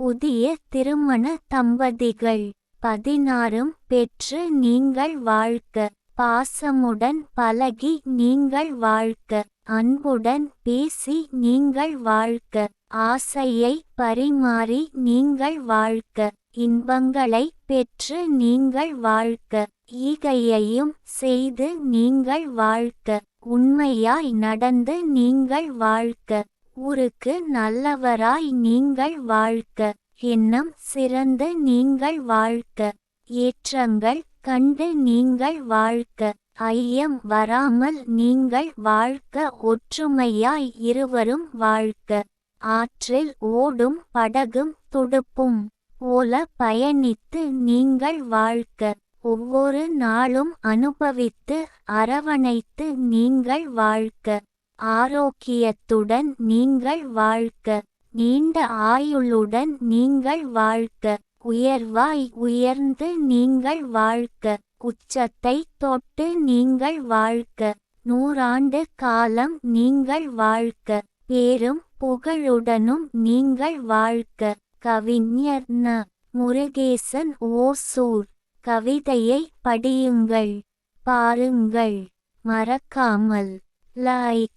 புதிய திருமண தம்பதிகள். பதினாறும் பெற்று நீங்கள் வாழ்க்க பாசமுடன் பழகி நீங்கள் வாழ்க்க அன்புடன் பேசி நீங்கள் வாழ்க்க ஆசையை பரிமாறி நீங்கள் வாழ்க்க இன்பங்களை பெற்று நீங்கள் வாழ்க்க ஈகையையும் செய்து நீங்கள் வாழ்க்க உண்மையாய் நடந்து நீங்கள் வாழ்க்க ஊருக்கு நல்லவராய் நீங்கள் வாழ்க்க எண்ணம் சிறந்து நீங்கள் வாழ்க்க ஏற்றங்கள் கண்டு நீங்கள் வாழ்க்க ஐயம் வராமல் நீங்கள் வாழ்க்க ஒற்றுமையாய் இருவரும் வாழ்க்க ஆற்றில் ஓடும் படகும் துடுப்பும் போல பயணித்து நீங்கள் வாழ்க்க ஒவ்வொரு நாளும் அனுபவித்து அரவணைத்து நீங்கள் வாழ்க்க. ஆரோக்கியத்துடன் நீங்கள் வாழ்க்க நீண்ட ஆயுளுடன் நீங்கள் வாழ்க்க உயர்வாய் உயர்ந்து நீங்கள் வாழ்க்க உச்சத்தை தொட்டு நீங்கள் வாழ்க்க நூறாண்டு காலம் நீங்கள் வாழ்க்க பேரும் புகழுடனும் நீங்கள் வாழ்க்க கவிஞர் ந. முருகேசன் ஓசூர். கவிதையை படியுங்கள் பாருங்கள். மறக்காமல் லைக்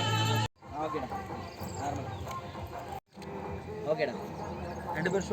ఓకేనా? రెండు పేరు